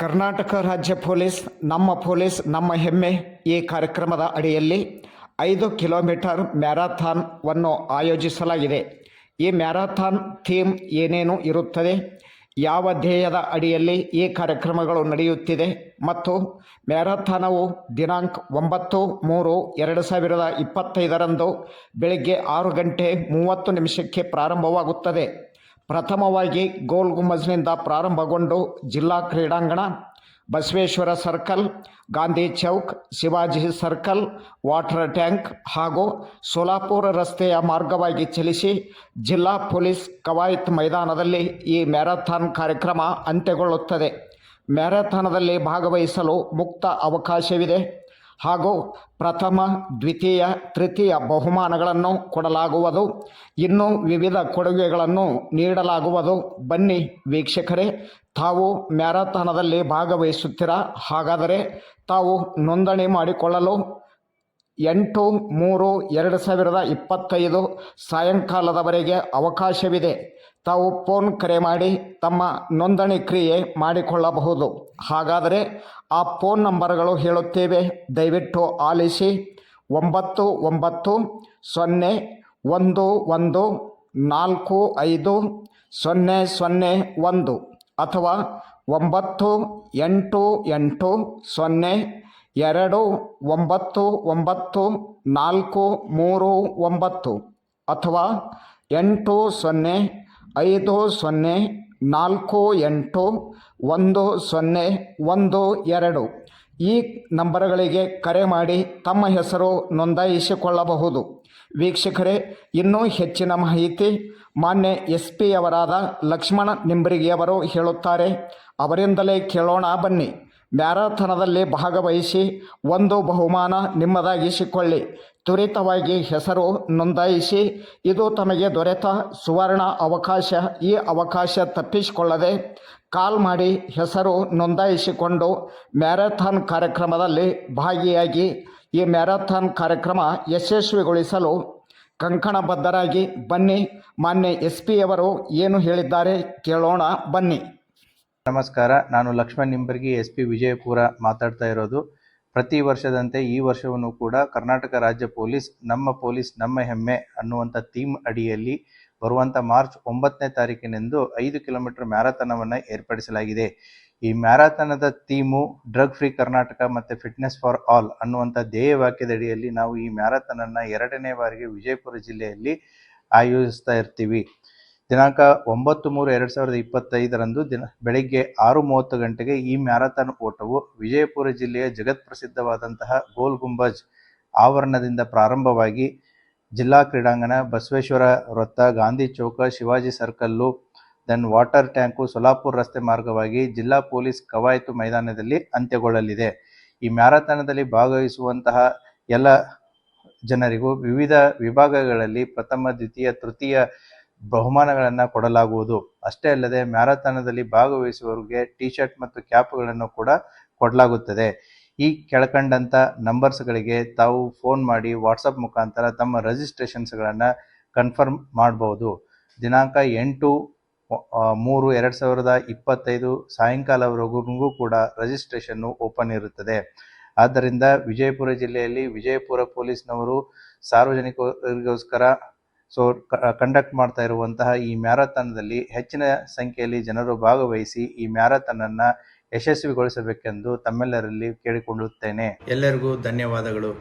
ಕರ್ನಾಟಕ ರಾಜ್ಯ ಪೊಲೀಸ್, ನಮ್ಮ ಪೊಲೀಸ್, ನಮ್ಮ ಹೆಮ್ಮೆ ಈ ಕಾರ್ಯಕ್ರಮದ ಅಡಿಯಲ್ಲಿ ಐದು ಕಿಲೋಮೀಟರ್ ಮ್ಯಾರಥಾನ್ವನ್ನು ಆಯೋಜಿಸಲಾಗಿದೆ. ಈ ಮ್ಯಾರಥಾನ್ ಥೀಮ್ ಏನೇನು ಇರುತ್ತದೆ, ಯಾವ ಧ್ಯೇಯದ ಅಡಿಯಲ್ಲಿ ಈ ಕಾರ್ಯಕ್ರಮಗಳು ನಡೆಯುತ್ತಿದೆ ಮತ್ತು ಮ್ಯಾರಥಾನವು ದಿನಾಂಕ ಒಂಬತ್ತು ಮೂರು ಎರಡು ಸಾವಿರದ ಇಪ್ಪತ್ತೈದರಂದು ಬೆಳಗ್ಗೆ ಆರು ಗಂಟೆ ಮೂವತ್ತು ನಿಮಿಷಕ್ಕೆ ಪ್ರಾರಂಭವಾಗುತ್ತದೆ. ಪ್ರಥಮವಾಗಿ ಗೋಲ್ ಗುಮ್ಮಜ್ನಿಂದ ಪ್ರಾರಂಭಗೊಂಡು ಜಿಲ್ಲಾ ಕ್ರೀಡಾಂಗಣ, Basaveshwara circle, Gandhi chowk, Shivaji circle, water tank ಹಾಗೂ ಸೋಲಾಪುರ ರಸ್ತೆಯ ಮಾರ್ಗವಾಗಿ ಚಲಿಸಿ ಜಿಲ್ಲಾ ಪೊಲೀಸ್ ಕವಾಯತ್ ಮೈದಾನದಲ್ಲಿ ಈ ಮ್ಯಾರಥಾನ್ ಕಾರ್ಯಕ್ರಮ ಅಂತ್ಯಗೊಳ್ಳುತ್ತದೆ. ಮ್ಯಾರಥಾನದಲ್ಲಿ ಭಾಗವಹಿಸಲು ಮುಕ್ತ ಅವಕಾಶವಿದೆ. ಹಾಗೂ ಪ್ರಥಮ, ದ್ವಿತೀಯ, ತೃತೀಯ ಬಹುಮಾನಗಳನ್ನು ಕೊಡಲಾಗುವುದು. ಇನ್ನೂ ವಿವಿಧ ಕೊಡುಗೆಗಳನ್ನು ನೀಡಲಾಗುವುದು. ಬನ್ನಿ ವೀಕ್ಷಕರೇ, ತಾವು ಮ್ಯಾರಥಾನದಲ್ಲಿ ಭಾಗವಹಿಸುತ್ತೀರಾ? ಹಾಗಾದರೆ ತಾವು ನೋಂದಣಿ ಮಾಡಿಕೊಳ್ಳಲು ಎಂಟು ಮೂರು ಎರಡು ಸಾವಿರದ ಇಪ್ಪತ್ತೈದು ಸಾಯಂಕಾಲದವರೆಗೆ ಅವಕಾಶವಿದೆ. ತಾವು ಫೋನ್ ಕರೆ ಮಾಡಿ ತಮ್ಮ ನೋಂದಣಿ ಕ್ರಿಯೆ ಮಾಡಿಕೊಳ್ಳಬಹುದು. ಹಾಗಾದರೆ ಆ ಫೋನ್ ನಂಬರ್ಗಳು ಹೇಳುತ್ತೇವೆ. ದಯವಿಟ್ಟು ಆಲಿಸಿ. ಒಂಬತ್ತು ಒಂಬತ್ತು ಸೊನ್ನೆ ಒಂದು ಒಂದು ನಾಲ್ಕು ಐದು ಸೊನ್ನೆ ಸೊನ್ನೆ ಒಂದು ಅಥವಾ ಒಂಬತ್ತು ಎಂಟು ಎಂಟು ಸೊನ್ನೆ ಎರಡು, ಒಂಬತ್ತು ಒಂಬತ್ತು, ನಾಲ್ಕು, ಮೂರು, ಒಂಬತ್ತು ಅಥವಾ ಎಂಟು, ಸೊನ್ನೆ, ಐದು, ಸೊನ್ನೆ, ನಾಲ್ಕು, ಎಂಟು, ಒಂದು, ಸೊನ್ನೆ, ಒಂದು, ಎರಡು ಈ ನಂಬರ್ಗಳಿಗೆ ಕರೆ ಮಾಡಿ ತಮ್ಮ ಹೆಸರು ನೋಂದಾಯಿಸಿಕೊಳ್ಳಬಹುದು. ವೀಕ್ಷಕರೇ, ಇನ್ನೂ ಹೆಚ್ಚಿನ ಮಾಹಿತಿ ಮಾನ್ಯ ಎಸ್ ಪಿಯವರಾದ ಲಕ್ಷ್ಮಣ ನಿಂಬರಿಗಿಯವರು ಹೇಳುತ್ತಾರೆ. ಅವರಿಂದಲೇ ಕೇಳೋಣ ಬನ್ನಿ. ಮ್ಯಾರಥಾನದಲ್ಲಿ ಭಾಗವಹಿಸಿ ಒಂದು ಬಹುಮಾನ ನಿಮ್ಮದಾಗಿಸಿಕೊಳ್ಳಿ. ತ್ವರಿತವಾಗಿ ಹೆಸರು ನೋಂದಾಯಿಸಿ, ಇದು ತಮಗೆ ದೊರೆತ ಸುವರ್ಣ ಅವಕಾಶ. ಈ ಅವಕಾಶ ತಪ್ಪಿಸಿಕೊಳ್ಳದೆ ಕಾಲ್ ಮಾಡಿ ಹೆಸರು ನೋಂದಾಯಿಸಿಕೊಂಡು ಮ್ಯಾರಥಾನ್ ಕಾರ್ಯಕ್ರಮದಲ್ಲಿ ಭಾಗಿಯಾಗಿ ಈ ಮ್ಯಾರಥಾನ್ ಕಾರ್ಯಕ್ರಮ ಯಶಸ್ವಿಗೊಳಿಸಲು ಕಂಕಣಬದ್ಧರಾಗಿ ಬನ್ನಿ. ಮಾನ್ಯ ಎಸ್ ಪಿಯವರು ಏನು ಹೇಳಿದ್ದಾರೆ ಕೇಳೋಣ ಬನ್ನಿ. ನಮಸ್ಕಾರ. ನಾನು ಲಕ್ಷ್ಮಣ್ ನಿಂಬರ್ಗಿ, ಎಸ್ ಪಿ ವಿಜಯಪುರ ಮಾತಾಡ್ತಾ ಇರೋದು. ಪ್ರತಿ ವರ್ಷದಂತೆ ಈ ವರ್ಷವನ್ನು ಕೂಡ ಕರ್ನಾಟಕ ರಾಜ್ಯ ಪೊಲೀಸ್, ನಮ್ಮ ಪೊಲೀಸ್, ನಮ್ಮ ಹೆಮ್ಮೆ ಅನ್ನುವಂಥ ಥೀಮ್ ಅಡಿಯಲ್ಲಿ ಬರುವಂಥ ಮಾರ್ಚ್ ಒಂಬತ್ತನೇ ತಾರೀಕಿನಂದು ಐದು ಕಿಲೋಮೀಟರ್ ಮ್ಯಾರಥಾನವನ್ನು ಏರ್ಪಡಿಸಲಾಗಿದೆ. ಈ ಮ್ಯಾರಥಾನದ ಥೀಮು ಡ್ರಗ್ ಫ್ರೀ ಕರ್ನಾಟಕ ಮತ್ತು ಫಿಟ್ನೆಸ್ ಫಾರ್ ಆಲ್ ಅನ್ನುವಂಥ ಧ್ಯೇಯ ವಾಕ್ಯದ ಅಡಿಯಲ್ಲಿ ನಾವು ಈ ಮ್ಯಾರಥಾನನ್ನು ಎರಡನೇ ಬಾರಿಗೆ ವಿಜಯಪುರ ಜಿಲ್ಲೆಯಲ್ಲಿ ಆಯೋಜಿಸ್ತಾ ಇರ್ತೀವಿ. ದಿನಾಂಕ ಒಂಬತ್ತು ಮೂರು ಎರಡು ಸಾವಿರದ ಇಪ್ಪತ್ತೈದರಂದು ದಿನ ಬೆಳಿಗ್ಗೆ ಆರು ಮೂವತ್ತು ಗಂಟೆಗೆ ಈ ಮ್ಯಾರಥಾನ್ ಓಟವು ವಿಜಯಪುರ ಜಿಲ್ಲೆಯ ಜಗತ್ ಪ್ರಸಿದ್ಧವಾದಂತಹ ಗೋಲ್ ಗುಂಬಜ್ ಆವರಣದಿಂದ ಪ್ರಾರಂಭವಾಗಿ ಜಿಲ್ಲಾ ಕ್ರೀಡಾಂಗಣ, ಬಸವೇಶ್ವರ ವೃತ್ತ, Gandhi chowk, Shivaji circle, then water tank, Solapur ರಸ್ತೆ ಮಾರ್ಗವಾಗಿ ಜಿಲ್ಲಾ ಪೊಲೀಸ್ ಕವಾಯತು ಮೈದಾನದಲ್ಲಿ ಅಂತ್ಯಗೊಳ್ಳಲಿದೆ. ಈ ಮ್ಯಾರಥಾನದಲ್ಲಿ ಭಾಗವಹಿಸುವಂತಹ ಎಲ್ಲ ಜನರಿಗೂ ವಿವಿಧ ವಿಭಾಗಗಳಲ್ಲಿ ಪ್ರಥಮ, ದ್ವಿತೀಯ, ತೃತೀಯ ಬಹುಮಾನಗಳನ್ನು ಕೊಡಲಾಗುವುದು. ಅಷ್ಟೇ ಅಲ್ಲದೆ ಮ್ಯಾರಥಾನದಲ್ಲಿ ಭಾಗವಹಿಸುವವರಿಗೆ ಟಿ ಶರ್ಟ್ ಮತ್ತು ಕ್ಯಾಪ್ಗಳನ್ನು ಕೂಡ ಕೊಡಲಾಗುತ್ತದೆ. ಈ ಕೆಳಕಂಡಂಥ ನಂಬರ್ಸ್ಗಳಿಗೆ ತಾವು ಫೋನ್ ಮಾಡಿ ವಾಟ್ಸಪ್ ಮುಖಾಂತರ ತಮ್ಮ ರಿಜಿಸ್ಟ್ರೇಷನ್ಸ್ಗಳನ್ನು ಕನ್ಫರ್ಮ್ ಮಾಡಬಹುದು ದಿನಾಂಕ ಎಂಟು ಮೂರು ಎರಡು ಸಾವಿರದ ಇಪ್ಪತ್ತೈದು ಸಾಯಂಕಾಲವರೆಗೂ ಕೂಡ ರಿಜಿಸ್ಟ್ರೇಷನ್ನು ಓಪನ್ ಇರುತ್ತದೆ. ಆದ್ದರಿಂದ ವಿಜಯಪುರ ಜಿಲ್ಲೆಯಲ್ಲಿ ವಿಜಯಪುರ ಪೊಲೀಸ್ನವರು ಸಾರ್ವಜನಿಕರಿಗೋಸ್ಕರ ಸೊ ಕಂಡಕ್ಟ್ ಮಾಡ್ತಾ ಇರುವಂತಹ ಈ ಮ್ಯಾರಥಾನ್ದಲ್ಲಿ ಹೆಚ್ಚಿನ ಸಂಖ್ಯೆಯಲ್ಲಿ ಜನರು ಭಾಗವಹಿಸಿ ಈ ಮ್ಯಾರಥಾನನ್ನು ಯಶಸ್ವಿಗೊಳಿಸಬೇಕೆಂದು ತಮ್ಮೆಲ್ಲರಲ್ಲಿ ಕೇಳಿಕೊಳ್ಳುತ್ತೇನೆ. ಎಲ್ಲರಿಗೂ ಧನ್ಯವಾದಗಳು.